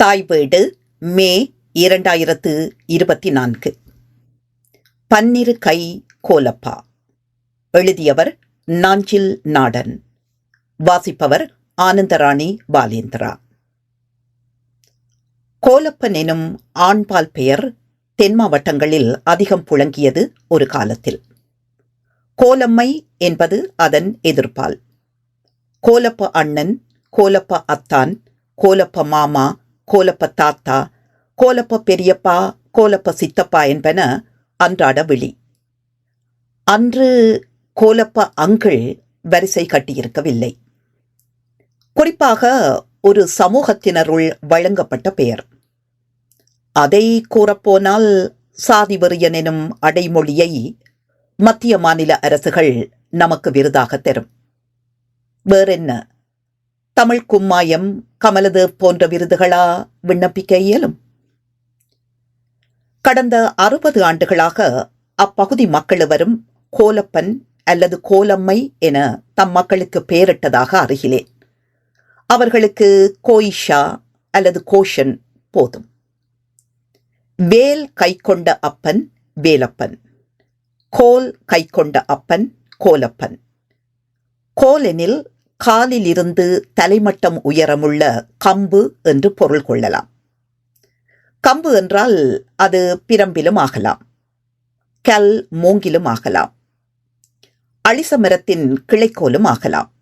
தாய் மே இரண்டாயிரத்து இருபத்தி நான்கு. பன்னிரு கை கோலப்பா. எழுதியவர் நாஞ்சில் நாடன். வாசிப்பவர் ஆனந்தராணி பாலேந்திரா. கோலப்பன் எனும் ஆண்பால் பெயர் தென் மாவட்டங்களில் அதிகம் புழங்கியது ஒரு காலத்தில். கோலம்மை என்பது அதன் எதிர்ப்பால். கோலப்ப அண்ணன் கோலப்ப அத்தான் கோலப்ப மாமா கோலப்ப தாத்தா கோலப்ப பெரியப்பா கோலப்ப சித்தப்பா என்பன அன்றாட விழி. அன்று கோலப்ப அங்கிள் வரிசை கட்டியிருக்கவில்லை. குறிப்பாக ஒரு சமூகத்தினருள் வழங்கப்பட்ட பெயர். அதை கூறப்போனால் சாதி வெறியன் எனும் அடைமொழியை மத்திய மாநில அரசுகள் நமக்கு விருதாக தரும். வேறென்ன? தமிழ் கும்மாயம் கமலதேவ் போன்ற விருதுகளா? விண்ணப்பிக்க இயலும். கடந்த அறுபது ஆண்டுகளாக அப்பகுதி மக்களுவரும் கோலப்பன் அல்லது கோலம்மை என தம் மக்களுக்கு பெயரிட்டதாக அறிகிறேன். அவர்களுக்கு கோயிஷா அல்லது கோஷன் போதும். வேல் கை கொண்ட அப்பன் வேலப்பன். கோல் கை கொண்ட அப்பன் கோலப்பன். கோலெனில் காலிலிருந்து தலைமட்டம் உயரமுள்ள கம்பு என்று பொருள் கொள்ளலாம். கம்பு என்றால் அது பிரம்பிலும் ஆகலாம். கல் மூங்கிலும் ஆகலாம். அழிச மரத்தின் கிளைக்கோலும் ஆகலாம்.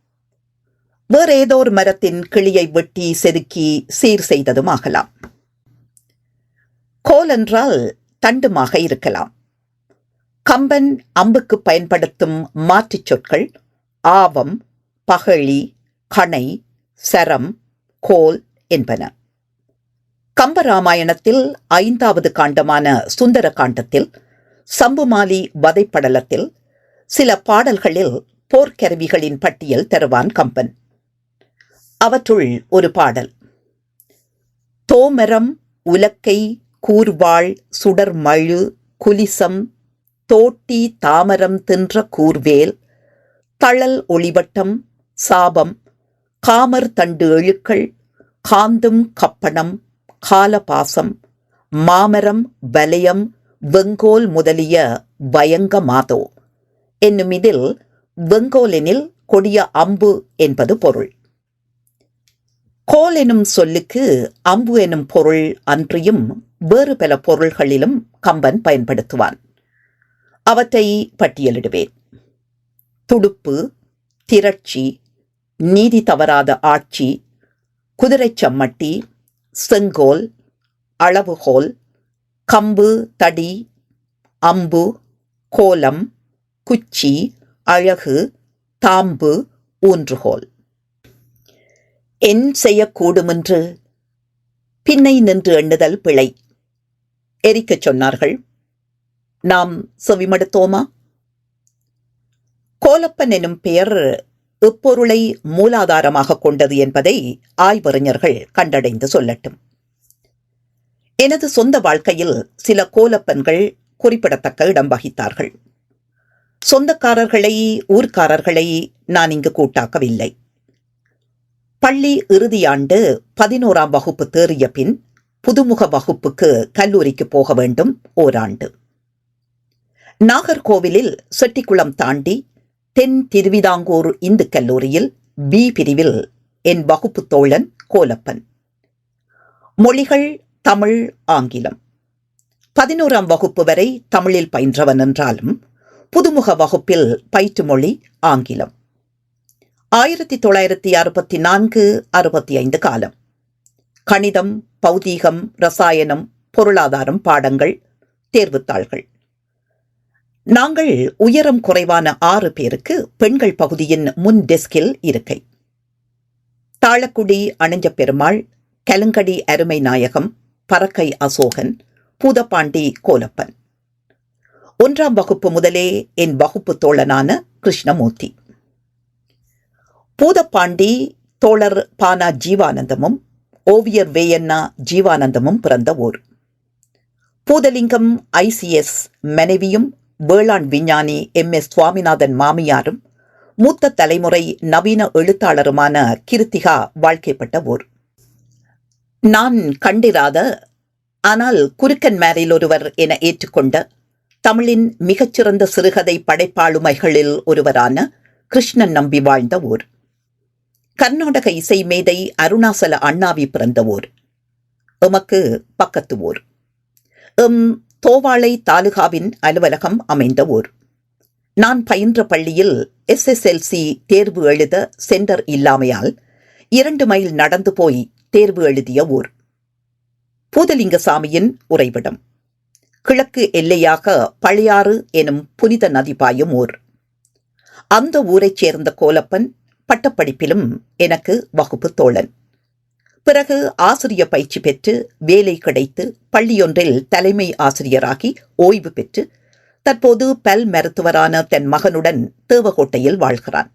வேற ஏதோ ஒரு மரத்தின் கிளியை வெட்டி செதுக்கி சீர் செய்ததும் ஆகலாம். கோல் என்றால் தண்டுமாக இருக்கலாம். கம்பன் அம்புக்கு பயன்படுத்தும் மாற்றுச் சொற்கள் ஆவம் பகழி கணை சரம் கோல் என்பன. கம்பராமாயணத்தில் ஐந்தாவது காண்டமான சுந்தர காண்டத்தில் சம்புமாலி வதைப்படலத்தில் சில பாடல்களில் போர்க்கருவிகளின் பட்டியல் தருவான் கம்பன். அவற்றுள் ஒரு பாடல். தோமரம் உலக்கை கூர்வாள் சுடர்மழு குலிசம் தோட்டி தாமரம் தின்ற கூர்வேல் தழல் ஒளிவட்டம் சாபம் காமர் தண்டு எழுக்கள் காந்தும் கப்பணம் காலபாசம் மாமரம் வலயம் வெங்கோல் முதலிய பயங்க மாதோ என்னும் இதில் வெங்கோலெனில் கொடிய அம்பு என்பது பொருள். கோல் எனும் சொல்லுக்கு அம்பு எனும் பொருள் அன்றியும் வேறு பல பொருள்களிலும் கம்பன் பயன்படுத்துவான். அவற்றை பட்டியலிடுவேன். துடுப்பு திரட்சி நீதி தவறாத ஆட்சி குதிரைச்சம்மட்டி செங்கோல் அளவுகோல் கம்பு தடி அம்பு கோலம் குச்சி அழகு தாம்பு ஊன்றுகோல். என் செய்யக்கூடுமென்று பின்னை நின்று எண்ணுதல் பிழை. எரிக்கச் சொன்னார்கள். நாம் செவிமடுத்தோமா? கோலப்பன் எனும் பெயர் எப்பொருளை மூலாதாரமாக கொண்டது என்பதை ஆய்வறிஞர்கள் கண்டடைந்து சொல்லட்டும். எனது சொந்த வாழ்க்கையில் சில கோலப்பன்கள் குறிப்பிடத்தக்க இடம் வகித்தார்கள். சொந்தக்காரர்களை ஊர்க்காரர்களை நான் இங்கு கூட்டாக்கவில்லை. பள்ளி இறுதியாண்டு பதினோராம் வகுப்பு தேறிய பின் புதுமுக வகுப்புக்கு கல்லூரிக்கு போக வேண்டும் ஓராண்டு. நாகர்கோவிலில் செட்டிக்குளம் தாண்டி தென் திருவிதாங்கூர் இந்து கல்லூரியில் பி பிரிவில் என் வகுப்பு தோழன் கோலப்பன். மொழிகள் தமிழ் ஆங்கிலம். பதினோராம் வகுப்பு வரை தமிழில் பயின்றவன் என்றாலும் புதுமுக வகுப்பில் பயிற்று மொழி ஆங்கிலம். ஆயிரத்தி தொள்ளாயிரத்தி அறுபத்தி நான்கு அறுபத்தி ஐந்து காலம். கணிதம் பௌதீகம் ரசாயனம் பொருளாதாரம் பாடங்கள் தேர்வுத்தாள்கள். நாங்கள் உயரம் குறைவான ஆறு பேருக்கு பெண்கள் பகுதியின் முன் டெஸ்கில் இருக்கை. தாளக்குடி அணிஞ்ச பெருமாள் கலங்கடி அருமை நாயகம் பறக்கை அசோகன் பூதப்பாண்டி கோலப்பன். ஒன்றாம் வகுப்பு முதலே என் வகுப்பு தோழனான கிருஷ்ணமூர்த்தி. பூதப்பாண்டி தோழர் பானா ஜீவானந்தமும் ஓவியர் வேயண்ணா ஜீவானந்தமும் பிறந்த ஊர். பூதலிங்கம் ஐசிஎஸ் மனைவியும் வேளாண் விஞ்ஞானி எம். எஸ். சுவாமிநாதன் மாமியாரும் மூத்த தலைமுறை நவீன எழுத்தாளருமான கிருத்திகா வாழ்க்கைப்பட்ட ஊர். நான் கண்டிராத ஆனால் குறுக்கன் மேரில் ஒருவர் என ஏற்றுக்கொண்ட தமிழின் மிகச்சிறந்த சிறுகதை படைப்பாளுமைகளில் ஒருவரான கிருஷ்ணன் நம்பி வாழ்ந்த ஊர். கர்நாடக இசை மேதை அருணாசல அண்ணாவி பிறந்த ஊர். எமக்கு பக்கத்து ஊர். எம். தோவாளை தாலுகாவின் அலுவலகம் அமைந்த ஊர். நான் பயின்ற பள்ளியில் எஸ்எஸ்எல்சி தேர்வு எழுத சென்டர் இல்லாமையால் இரண்டு மைல் நடந்து போய் தேர்வு எழுதிய ஊர். பூதலிங்கசாமியின் உறைவிடம். கிழக்கு எல்லையாக பழையாறு எனும் புனித நதி பாயும் ஊர். அந்த ஊரைச் சேர்ந்த கோலப்பன் பட்டப்படிப்பிலும் எனக்கு வகுப்பு தோழன். பிறகு ஆசிரிய பயிற்சி பெற்று வேலை கிடைத்து பள்ளியொன்றில் தலைமை ஆசிரியராகி ஓய்வு பெற்று தற்போது பல் மருத்துவரான தன் மகனுடன் தேவகோட்டையில் வாழ்கிறான்.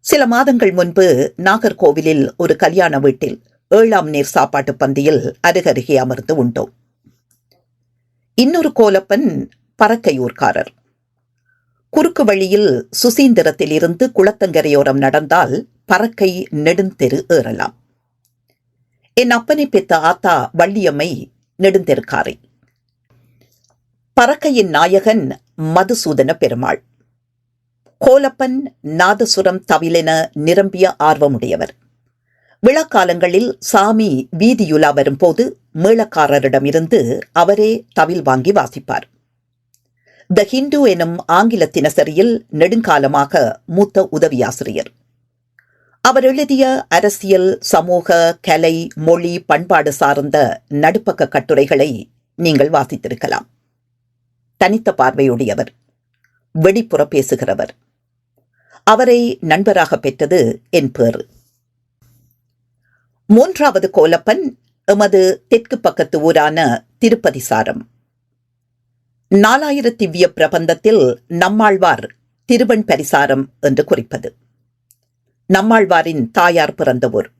சில மாதங்கள் முன்பு நாகர்கோவிலில் ஒரு கல்யாண வீட்டில் ஏழாம் நேர் சாப்பாட்டு பந்தியில் அருகருகே அமர்ந்து உண்டோம் இன்னொரு கோலப்பன் பறக்கையூர்காரர் குறுக்கு வழியில் சுசீந்திரத்தில் இருந்து குளத்தங்கரையோரம் நடந்தால் பறக்கை நெடுந்தெரு ஏறலாம். என் அப்பனை பெத்த ஆத்தா வள்ளியம்மை நெடுந்தெருக்காரை. பறக்கையின் நாயகன் மதுசூதன பெருமாள். கோலப்பன் நாதசுரம் தவிலென நிரம்பிய ஆர்வமுடையவர். விழாக்காலங்களில் சாமி வீதியுலா வரும்போது மேளக்காரரிடமிருந்து அவரே தவில் வாங்கி வாசிப்பார். த ஹிந்து எனும் ஆங்கில தினசரியில் நெடுங்காலமாக மூத்த உதவியாசிரியர். அவர் எழுதிய அரசியல் சமூக கலை மொழி பண்பாடு சார்ந்த நடுப்பக்க கட்டுரைகளை நீங்கள் வாசித்திருக்கலாம். தனித்த பார்வையுடையவர் வெடிப்புற பேசுகிறவர். அவரை நண்பராக பெற்றது என் பேறு. மூன்றாவது கோலப்பன் எமது தெற்கு பக்கத்து ஊரான திருப்பதி சாரம். நாலாயிர திவ்ய பிரபந்தத்தில் நம்மாழ்வார் திருவன் பரிசாரம் என்று குறிப்பது. நம்மாழ்வாரின் தாயார் பிறந்த ஊர்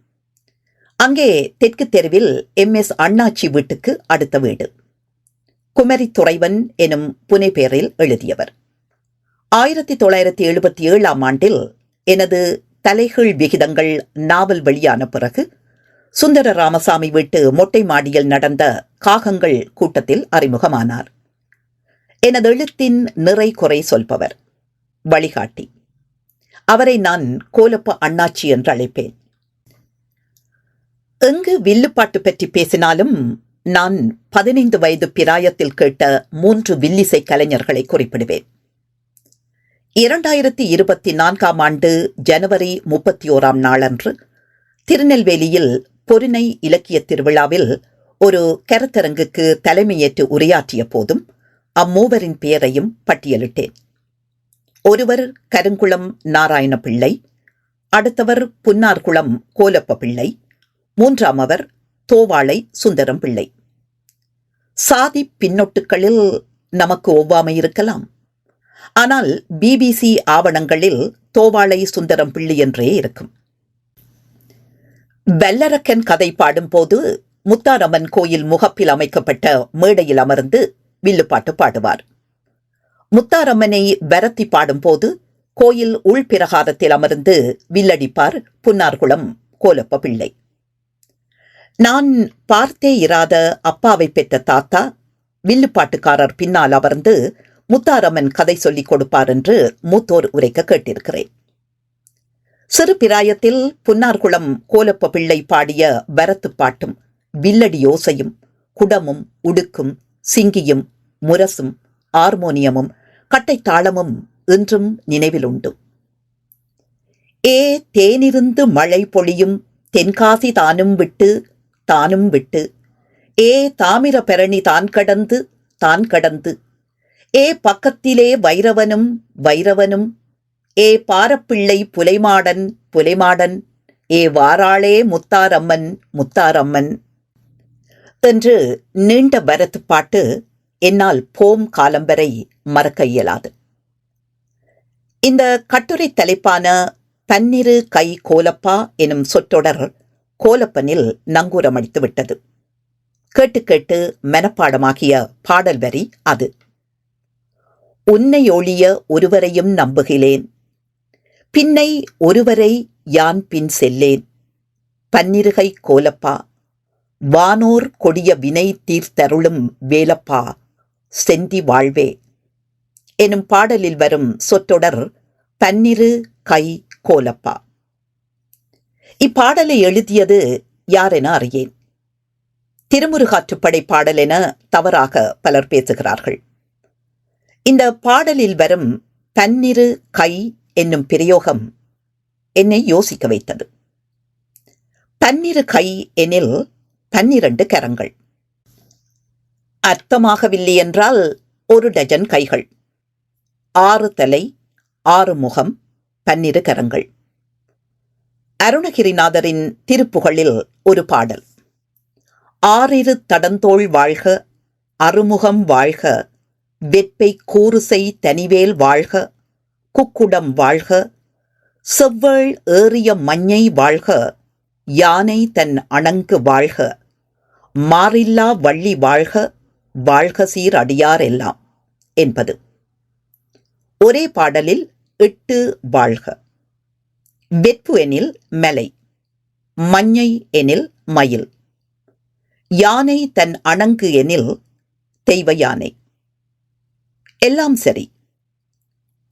அங்கே தெற்கு தெருவில் எம். எஸ். அண்ணாச்சி வீட்டுக்கு அடுத்த வீடு. குமரி துறைவன் எனும் புனை பெயரில் எழுதியவர். ஆயிரத்தி தொள்ளாயிரத்தி எழுபத்தி ஏழாம் ஆண்டில் எனது தலைகீழ் விகிதங்கள் நாவல் வெளியான பிறகு சுந்தர ராமசாமி வீட்டு மொட்டை மாடியில் நடந்த காகங்கள் கூட்டத்தில் அறிமுகமானார். எனது எழுத்தின் நிறை குறை சொல்பவர். வழிகாட்டி. அவரை நான் கோலப்ப அண்ணாச்சி என்று அழைப்பேன். எங்கு வில்லுப்பாட்டு பற்றி பேசினாலும் நான் பதினைந்து வயது பிராயத்தில் கேட்ட மூன்று வில்லிசை கலைஞர்களை குறிப்பிடுவேன். இரண்டாயிரத்தி இருபத்தி நான்காம் ஆண்டு ஜனவரி முப்பத்தி ஓராம் நாளன்று திருநெல்வேலியில் பொருணை இலக்கிய திருவிழாவில் ஒரு கருத்தரங்குக்கு தலைமையேற்று உரையாற்றிய போதும் அம்மூவரின் பெயரையும் பட்டியலிட்டேன். ஒருவர் கருங்குளம் நாராயண பிள்ளை அடுத்தவர் புன்னார்குளம் கோலப்ப பிள்ளை மூன்றாமவர் தோவாளை சுந்தரம் பிள்ளை. சாதி பின்னொட்டுகளில் நமக்கு ஒவ்வாமை இருக்கலாம். ஆனால் பிபிசி ஆவணங்களில் தோவாளை சுந்தரம் பிள்ளை என்றே இருக்கும். வல்லரக்கன் கதை பாடும்போது முத்தாரம்மன் கோயில் முகப்பில் அமைக்கப்பட்ட மேடையில் அமர்ந்து வில்லுப்பாட்டு பாடுவார். முத்தாரம்மனை வரத்தி பாடும்போது கோயில் உள்பிரகாரத்தில் அமர்ந்து வில்லடிப்பார் புன்னார்குளம் கோலப்ப பிள்ளை. நான் பார்த்தே இராத அப்பாவை பெற்ற தாத்தா வில்லுப்பாட்டுக்காரர் பின்னால் அமர்ந்து முத்தாரம்மன் கதை சொல்லிக் கொடுப்பார் என்று மூத்தோர் உரைக்க கேட்டிருக்கிறேன். சிறு பிராயத்தில் புன்னார்குளம் கோலப்ப பிள்ளை பாடிய வரத்து பாட்டும் வில்லடி யோசையும் குடமும் உடுக்கும் சிங்கியும் முரசும் ஆர்மோனியமும் கட்டைத்தாளமும் இன்றும் நினைவில் உண்டு ஏ தேனிருந்து மழை பொழியும் தென்காசி தானும் விட்டு தானும் விட்டு. ஏ தாமிர பெரணி தான் கடந்து தான் கடந்து. ஏ பக்கத்திலே வைரவனும் வைரவனும். ஏ பாரப்பிள்ளை புலைமாடன் புலைமாடன். ஏ வாராளே முத்தாரம்மன் முத்தாரம்மன். என்று நீண்ட பரத் பாட்டு என்னால் போம் காலம் வரை மறக்க இயலாது. இந்த கட்டுரை தலைப்பான பன்னிரு கை கோலப்பா எனும் சொற்றொடர் கோலப்பனில் நங்கூரமடித்து விட்டது. கேட்டு கேட்டு மனப்பாடமாகிய பாடல் வரி அது. உன்னை ஒழிய ஒருவரையும் நம்புகிறேன். பின்னை ஒருவரை யான் பின் செல்லேன். பன்னிருகை கோலப்பா. வானோர் கொடிய வினை தீர்த்தருளும் வேலப்பா. செந்தி வாழ்வே. எனும் பாடலில் வரும் சொற்றொடர் பன்னிரு கை கோலப்பா. இப்பாடலை எழுதியது யார் என அறியேன் திருமுருகாற்றுப்படை பாடல் என தவறாக பலர் பேசுகிறார்கள். இந்த பாடலில் வரும் பன்னிரு கை என்னும் பிரயோகம் என்னை யோசிக்க வைத்தது. பன்னிரு கை எனில் பன்னிரண்டு கரங்கள். அர்த்தமாகவில்லை என்றால் ஒரு டஜன் கைகள். ஆறு தலை ஆறு முகம் பன்னிரு கரங்கள். அருணகிரிநாதரின் திருப்புகழில் ஒரு பாடல். ஆறிரு தடந்தோள் வாழ்க அறுமுகம் வாழ்க வெப்பை கூறுசை தனிவேல் வாழ்க குக்குடம் வாழ்க செவ்வள் ஏறிய மஞ்சை வாழ்க யானை தன் அணங்கு வாழ்க மாறில்லா வள்ளி வாழ்க வாழ்க சீர் அடியார் எல்லாம் என்பது. ஒரே பாடலில் எட்டு வாழ்க. வெப்பு எனில் மலை மஞ்சை எனில் மயில் யானை தன் அணங்கு எனில் தெய்வ யானை. எல்லாம் சரி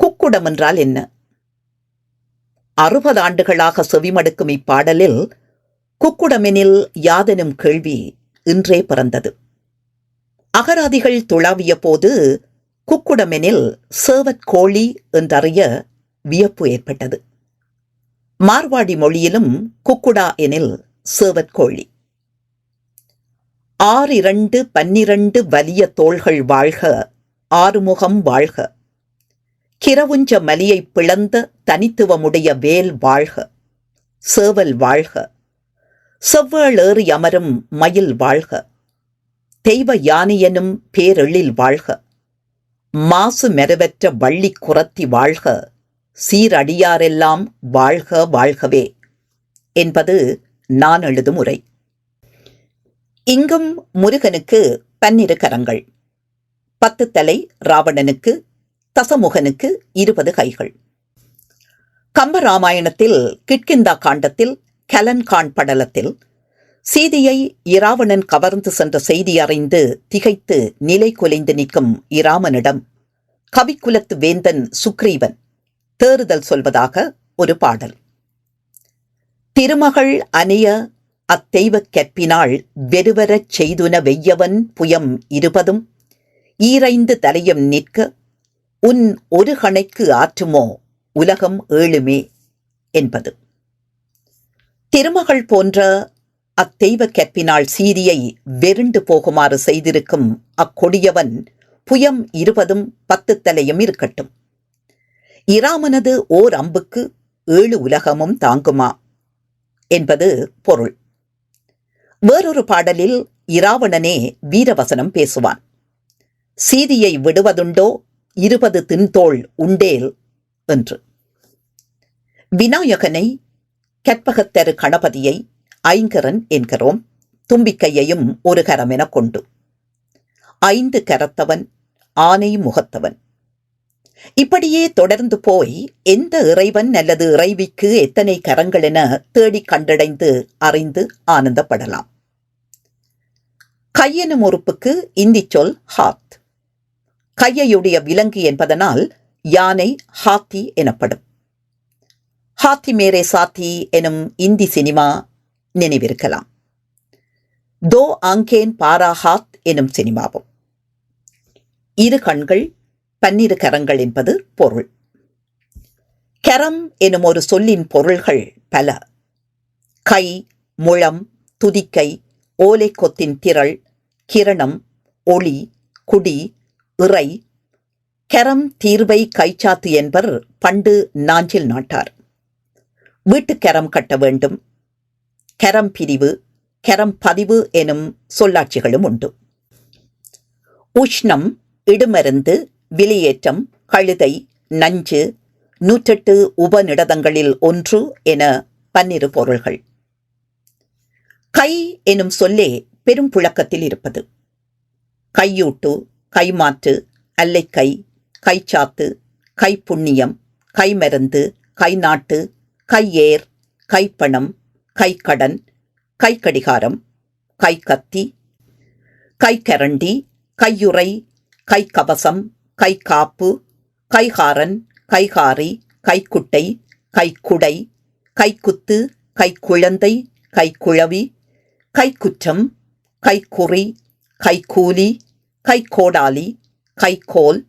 குக்குடம் என்றால் என்ன? அறுபது ஆண்டுகளாக செவிமடுக்கும் இப்பாடலில் குக்குடமெனில் யாதெனும் கேள்வி இன்றே பிறந்தது. அகராதிகள் துளாவிய போது குக்குடமெனில் சேவற்கோழி என்றறிய வியப்பு ஏற்பட்டது. மார்வாடி மொழியிலும் குக்குடா எனில் சேவற்கோழி ஆறிரண்டு பன்னிரண்டு வலிய தோள்கள் வாழ்க ஆறுமுகம் வாழ்க. கிரவுஞ்ச மலியை பிளந்த தனித்துவமுடைய வேல் வாழ்க சேவல் வாழ்க. செவ்வேளேறி அமரும் மயில் வாழ்க. தெய்வ யானையனும் பேரெழில் வாழ்க. மாசு மெருவற்ற வள்ளி குரத்தி வாழ்க. சீரடியாரெல்லாம் வாழ்க வாழ்கவே என்பது நான் எழுதும் உரை. இங்கும் முருகனுக்கு பன்னிரு கரங்கள். பத்து தலை ராவணனுக்கு தசமுகனுக்கு இருபது கைகள். கம்பராமாயணத்தில் கிட்கிந்தா காண்டத்தில் கலன்கான் படலத்தில் சீதையை இராவணன் கவர்ந்து சென்ற செய்தி அறிந்து திகைத்து நிலை குலைந்து நிற்கும் இராமனிடம் கவிக்குலத்து வேந்தன் சுக்ரீவன் தேறுதல் சொல்வதாக ஒரு பாடல். திருமகள் அணைய அத்தெய்வக் கற்பினாள் வெறுவரச் செய்துன வெய்யவன் புயம் இருபதும் ஈரைந்து தலையும் நிற்க உன் ஒரு கணைக்கு ஆற்றுமோ உலகம் ஏழுமே என்பது. திருமகள் போன்ற அத்தெய்வ கற்பினால் சீரியை வெருண்டு போகுமாறு செய்திருக்கும் அக்கொடியவன் புயம் இருபதும் பத்து தலையும் இருக்கட்டும். இராமனது ஓர் அம்புக்கு ஏழு உலகமும் தாங்குமா? என்பது பொருள். வேறொரு பாடலில் இராவணனே வீரவசனம் பேசுவான். சீதியை விடுவதுண்டோ இருபது தின்தோள் உண்டேல் என்று. விநாயகனை கற்பகத்தரு கணபதியை ஐங்கரன் என்கிறோம். தும்பிக்கையையும் ஒரு கரம் என கொண்டு. ஐந்து கரத்தவன் ஆனை முகத்தவன். இப்படியே தொடர்ந்து போய் எந்த இறைவன் அல்லது இறைவிக்கு எத்தனை கரங்கள் என தேடி கண்டடைந்து அறிந்து ஆனந்தப்படலாம். கையெனும் உறுப்புக்கு இந்தி சொல் ஹாத். கையையுடைய விலங்கு என்பதனால் யானை ஹாத்தி எனப்படும். ஹாத்தி மேரே சாத்தி எனும் இந்தி சினிமா நினைவிருக்கலாம். தோ ஆங்கேன் பாராஹாத் எனும் சினிமாவும். இரு கண்கள் பன்னிரு கரங்கள் என்பது பொருள். கரம் எனும் ஒரு சொல்லின் பொருள்கள் பல. கை முழம் துதிக்கை ஓலைக்கொத்தின் திரள் கிரணம் ஒளி குடி இறை. கரம் தீர்வை கைச்சாத்து என்பர் பண்டு நாஞ்சில் நாட்டார். வீட்டுக்கரம் கட்ட வேண்டும். கரம் பிரிவு கரம் பதிவு எனும் சொல்லாட்சிகளும் உண்டு. உஷ்ணம் இடுமருந்து விலையேற்றம் கழுதை நஞ்சு நூற்றெட்டு உபநிடதங்களில் ஒன்று என பன்னிரு பொருள்கள். கை எனும் சொல்லே பெரும் புழக்கத்தில் இருப்பது. கையூட்டு கைமாற்று அல்லைக்கை கைச்சாத்து கைப்புண்ணியம் கைமருந்து கைநாட்டு கையேர் கைப்பணம் கைக்கடன் கைக்கடிகாரம் கைக்கத்தி கைக்கரண்டி கையுறை கைக்கவசம் கைக்காப்பு கைகாரன் கைகாரி கைக்குட்டை கைக்குடை கைக்குத்து கைக்குழந்தை கைக்குழவி கைக்குற்றம் கைக்குறி கைக்கூலி கைக்கோடாலி கைக்கோல்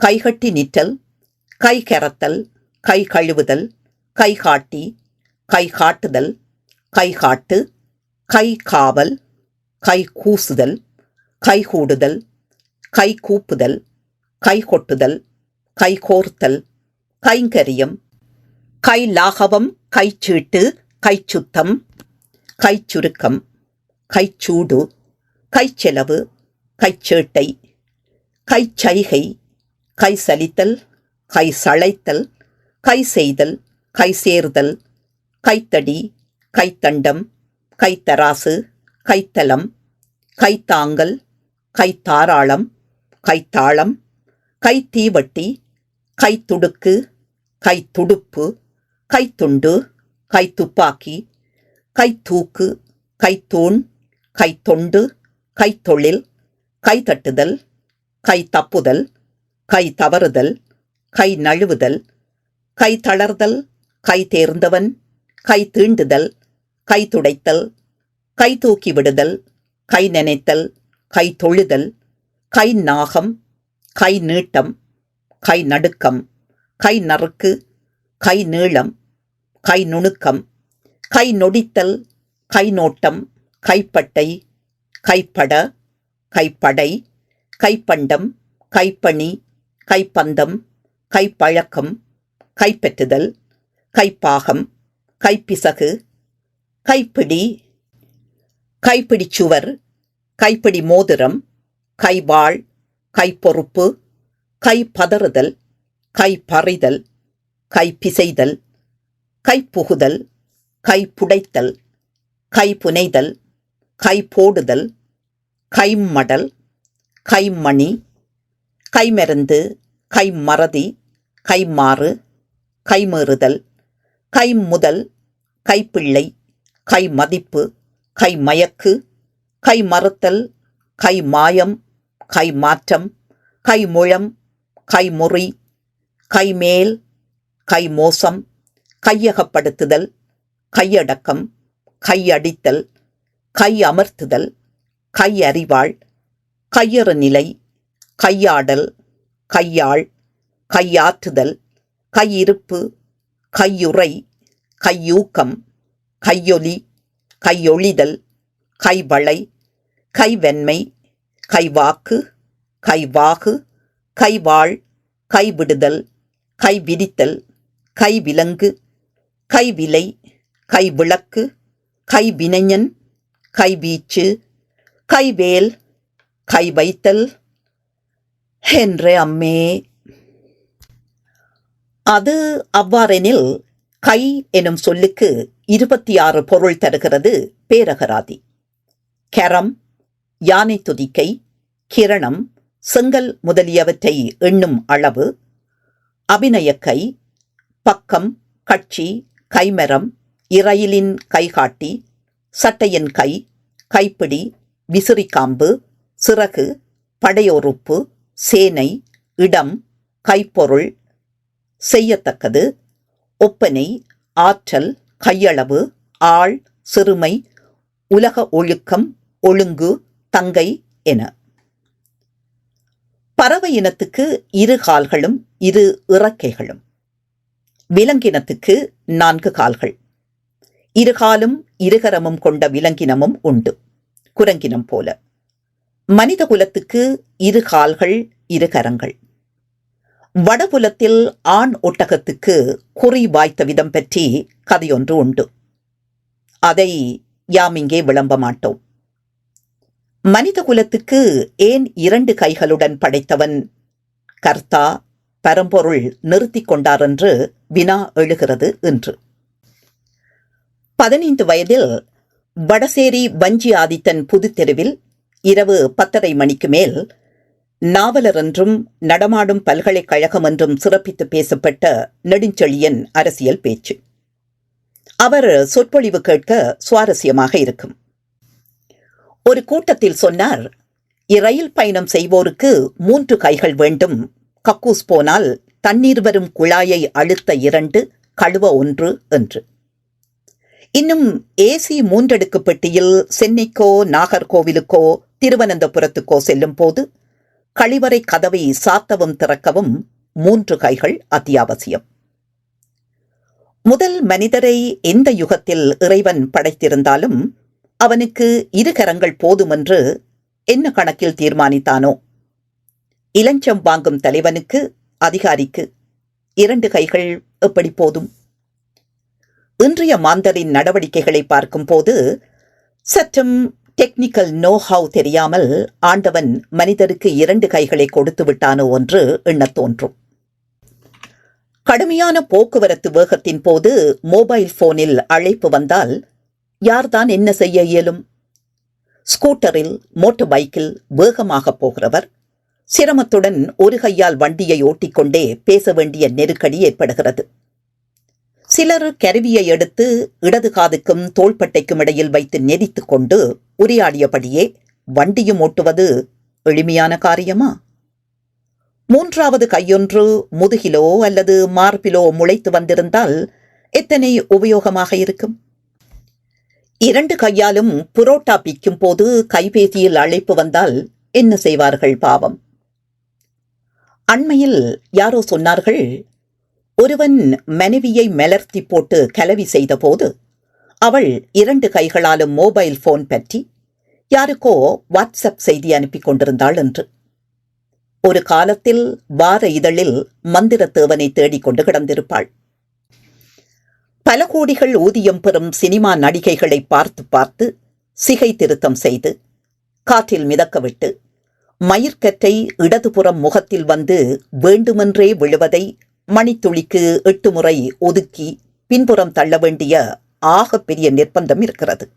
கைகட்டி நிற்றல் கை கரத்தல் கை கழுவுதல் கை காட்டி கை காட்டுதல் கைகாட்டு கை காவல் கை கூசுதல் கைகூடுதல் கை கூப்புதல் கை கொட்டுதல் கை கோர்த்தல் கைங்கரியம் கை லாகவம் கைச்சீட்டு கைச்சுத்தம் கைச்சுருக்கம் கைச்சூடு கைச்செலவு கைச்சேட்டை கைச்சைகை கை சலித்தல் கை சளைத்தல் கை செய்தல் கை சேர்தல் கைத்தடி கைத்தண்டம் கைத்தராசு கைத்தலம் கைத்தாங்கல் கைத்தாராளம் கைத்தாளம் கைத்தீவட்டி கைத்துடுக்கு கைத்துடுப்பு கைத்துண்டு கைத்துப்பாக்கி கைத்தூக்கு கைத்தூண் கைத்தொண்டு கைத்தொழில் கைதட்டுதல் கை தப்புதல் கை தவறுதல் கை நழுவுதல் கை தளர்தல் கை தேர்ந்தவன் கை தீண்டுதல் கை துடைத்தல் கை தூக்கி விடுதல் கை நினைத்தல் கை தொழுதல் கை நாகம் கை நீட்டம் கை நடுக்கம் கை நறுக்கு கை நீளம் கை நுணுக்கம் கை நொடித்தல் கை நோட்டம் கைப்பட்டை கைப்பட கைப்படை கைப்பண்டம் கைப்பணி கைப்பந்தம் கைப்பழக்கம் கைப்பற்றுதல் கைப்பாகம் கைப்பிசகு கைப்பிடி கைப்பிடிச் சுவர் கைப்பிடி மோதிரம் கைவாள் கைப்பொறுப்பு கைப்பதறுதல் கைப்பறிதல் கைப்பிசைதல் கைப்புகுதல் கைப்புடைத்தல் கைப்புனைதல் கைபோடுதல் கைமடல் கைமணி கைமருந்து கைமறதி கைமாறு கைமேறுதல் கைமுதல் கைப்பிள்ளை கை மதிப்பு கை மயக்கு கை மறுத்தல் கை மாயம் கை மாற்றம் கை முழம் கை முறி கை மேல் கைமேல் கைமோசம் கையகப்படுத்துதல் கையடக்கம் கையடித்தல் கை அமர்த்துதல் கையறிவாள் கையறு நிலை கையாடல் கையாள் கையாற்றுதல் கையிருப்பு கையுறை கையூக்கம் கையொலி கையொழிதல் கைவளை கைவெண்மை கைவாக்கு கைவாகு கைவாள் கைவிடுதல் கைவிரித்தல் கைவிலங்கு கைவிலை கைவிளக்கு கைவினைஞன் கைவீச்சு கைவேல் கை வைத்தல் என்றே அம்மே. அது அவ்வாறெனில் கை எனும் சொல்லுக்கு இருபத்தி ஆறு பொருள் தருகிறது பேரகராதி. கரம் யானை துதிக்கை கிரணம் செங்கல் முதலியவற்றை எண்ணும் அளவு அபிநயக்கை பக்கம் கட்சி கைமரம் இறையிலின் கைகாட்டி சட்டையின் கை கைப்பிடி விசிறிக்காம்பு சிறகு படையொறுப்பு சேனை இடம் கைப்பொருள் செய்யத்தக்கது ஒப்பனை ஆற்றல் கையளவு ஆள் சிறுமை உலக ஒழுக்கம் ஒழுங்கு தங்கை என. பறவை இனத்துக்கு இரு கால்களும் இரு இறக்கைகளும். விலங்கினத்துக்கு நான்கு கால்கள். இருகாலும் இருகரமும் கொண்ட விலங்கினமும் உண்டு. குரங்கினம் போல. மனித குலத்துக்கு இரு கால்கள் இரு கரங்கள். வடபுலத்தில் ஆண் ஒட்டகத்துக்கு குறி வாய்த்த விதம் பற்றி கதையொன்று உண்டு. அதை யாம் இங்கே விளம்ப மாட்டோம். மனித குலத்துக்கு ஏன் இரண்டு கைகளுடன் படைத்தவன் கர்த்தா பரம்பொருள் நிறுத்திக் கொண்டார் என்று வினா எழுகிறது என்று பதினைந்து வயதில் வடசேரி வஞ்சி ஆதித்தன் புதுத்தெருவில் இரவு பத்தரை மணிக்கு மேல் நாவலர் என்றும் நடமாடும் பல்கலைக்கழகம் என்றும் சிறப்பித்து பேசப்பட்ட நெடுஞ்செழியன் அரசியல் பேச்சு. அவர் சொற்பொழிவு கேட்க சுவாரஸ்யமாக இருக்கும். ஒரு கூட்டத்தில் சொன்னார் இரயில் பயணம் செய்வோருக்கு மூன்று கைகள் வேண்டும். கக்கூஸ் போனால் தண்ணீர் வரும் குழாயை அழுத்த இரண்டு கழுவ ஒன்று என்று. இன்னும் ஏசி மூன்றடுக்கு பெட்டியில் சென்னைக்கோ நாகர்கோவிலுக்கோ திருவனந்தபுரத்துக்கோ செல்லும் போது கழிவறை கதவை சாத்தவும் திறக்கவும் மூன்று கைகள் அத்தியாவசியம். முதல் மனிதரை எந்த யுகத்தில் இறைவன் படைத்திருந்தாலும் அவனுக்கு இரு கரங்கள் போதுமென்று என்ன கணக்கில் தீர்மானித்தானோ? இளஞ்சம் வாங்கும் தலைவனுக்கு அதிகாரிக்கு இரண்டு கைகள் எப்படி போதும்? இன்றைய மாந்தரின் நடவடிக்கைகளை பார்க்கும்போது சற்றும் டெக்னிக்கல் நோ ஹவ் தெரியாமல் ஆண்டவன் மனிதருக்கு இரண்டு கைகளை கொடுத்து விட்டானோ என்று எண்ணத் தோன்றும். கடுமையான போக்குவரத்து வேகத்தின் போது மொபைல் போனில் அழைப்பு வந்தால் யார்தான் என்ன செய்ய இயலும்? ஸ்கூட்டரில் மோட்டார் பைக்கில் வேகமாக போகிறவர் சிரமத்துடன் ஒரு கையால் வண்டியை ஓட்டிக்கொண்டே பேச வேண்டிய நெருக்கடி ஏற்படுகிறது. சிலர் கருவியை எடுத்து இடது காதுக்கும் தோள்பட்டைக்கும் இடையில் வைத்து நெரித்துக் கொண்டு உரையாடியபடியே வண்டியும் ஓட்டுவது எளிமையான காரியமா? மூன்றாவது கையொன்று முதுகிலோ அல்லது மார்பிலோ முளைத்து வந்திருந்தால் எத்தனை உபயோகமாக இருக்கும்? இரண்டு கையாலும் புரோட்டா பிக்கும் போது கைபேசியில் அழைப்பு வந்தால் என்ன செய்வார்கள் பாவம்? அண்மையில் யாரோ சொன்னார்கள் ஒருவன் மனைவியை மலர்த்தி போட்டு கலவி செய்தபோது அவள் இரண்டு கைகளாலும் மொபைல் போன் பற்றி யாருக்கோ வாட்ஸ்அப் செய்தி அனுப்பி கொண்டிருந்தாள் என்று. ஒரு காலத்தில் வார இதழில் மந்திரத்தேவனை தேடிக்கொண்டு கிடந்திருப்பாள். பல கோடிகள் ஊதியம் பெறும் சினிமா நடிகைகளை பார்த்து பார்த்து சிகை திருத்தம் செய்து காற்றில் மிதக்கவிட்டு மயிர்கற்றை இடதுபுறம் முகத்தில் வந்து வேண்டுமென்றே விழுவதை மணித்துளிக்கு எட்டு முறை ஒதுக்கி பின்புறம் தள்ள வேண்டிய ஆகப் பெரிய நிர்பந்தம் இருக்கிறது.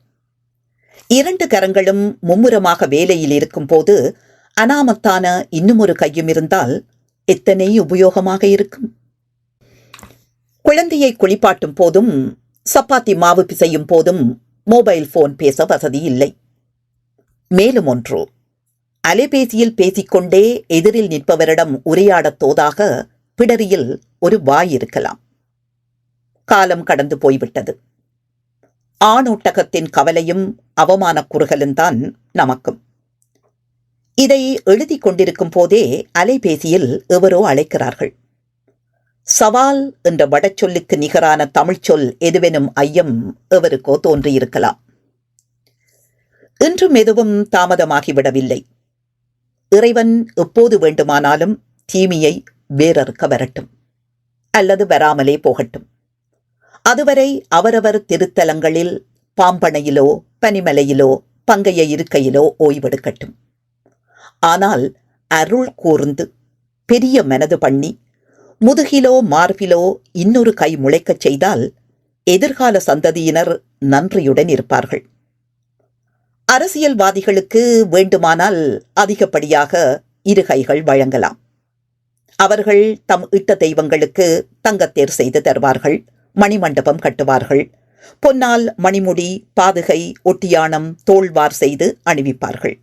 இரண்டு கரங்களும் மும்முரமாக வேலையில் இருக்கும்போது அனாமத்தான இன்னும் ஒரு கையும் இருந்தால் எத்தனை உபயோகமாக இருக்கும்? குழந்தையை குளிப்பாட்டும் போதும் சப்பாத்தி மாவு பிசையும் போதும் மொபைல் போன் பேச வசதி இல்லை. மேலும் ஒன்று அலைபேசியில் பேசிக்கொண்டே எதிரில் நிற்பவரிடம் உரையாடத் தோதாக பிடரியில் ஒரு வாய் இருக்கலாம். காலம் கடந்து போய்விட்டது. ஆணோட்டகத்தின் கவலையும் அவமான குறுகலும் தான் நமக்கும். இதை எழுதி கொண்டிருக்கும் போதே அலைபேசியில் எவரோ அழைக்கிறார்கள். சவால் என்ற வடச்சொல்லுக்கு நிகரான தமிழ்ச்சொல் எதுவெனும் ஐயம் எவருக்கோ தோன்றியிருக்கலாம். இன்றும் எதுவும் தாமதமாகிவிடவில்லை. இறைவன் எப்போது வேண்டுமானாலும் தீமையை வேறறுக்க வரட்டும். அல்லது வராமலே போகட்டும். அதுவரை அவரவர் திருத்தலங்களில் பாம்பனையிலோ பனிமலையிலோ பங்கைய இருக்கையிலோ ஓய்வெடுக்கட்டும். ஆனால் அருள் கூர்ந்து பெரிய மனது பண்ணி முதுகிலோ மார்பிலோ இன்னொரு கை முளைக்கச் செய்தால் எதிர்கால சந்ததியினர் நன்றியுடன் இருப்பார்கள். அரசியல்வாதிகளுக்கு வேண்டுமானால் அதிகப்படியாக இருகைகள் வழங்கலாம். அவர்கள் தம் இட்ட தெய்வங்களுக்கு தங்கத்தேர் செய்து தருவார்கள். மணிமண்டபம் கட்டுவார்கள். பொன்னால் மணிமுடி பாதுகை ஒட்டியானம் தோல்வார் செய்து அணிவிப்பார்கள்.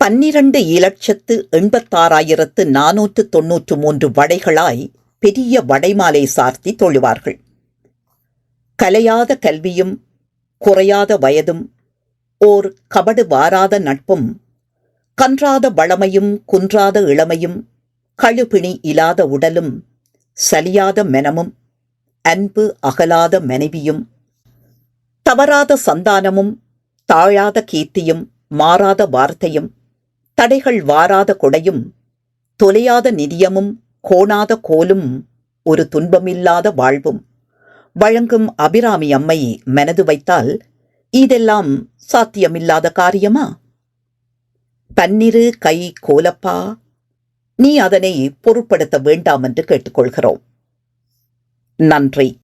பன்னிரண்டு இலட்சத்து எண்பத்தாறாயிரத்து நானூற்று தொன்னூற்று மூன்று வடைகளாய் பெரிய வடைமாலை சார்த்தி தொழுவார்கள். கலையாத கல்வியும் குறையாத வயதும் ஓர் கபடு வாராத நட்பும் கன்றாத வளமையும் குன்றாத இளமையும் கழுபிணி இல்லாத உடலும் சலியாத மெனமும் அன்பு அகலாத மனைவியும் தவறாத சந்தானமும் தாழாத கீர்த்தியும் மாறாத வார்த்தையும் தடைகள் வாராத கொடையும் தொலையாத நிதியமும் கோணாத கோலும் ஒரு துன்பமில்லாத வாழ்வும். வழங்கும் அபிராமி அம்மை மனது வைத்தால் இதெல்லாம் சாத்தியமில்லாத காரியமா? தன்னிரு கை கோலப்பா நீ அதனை பொருட்படுத்த வேண்டாம் என்று கேட்டுக்கொள்கிறோம். நன்றி.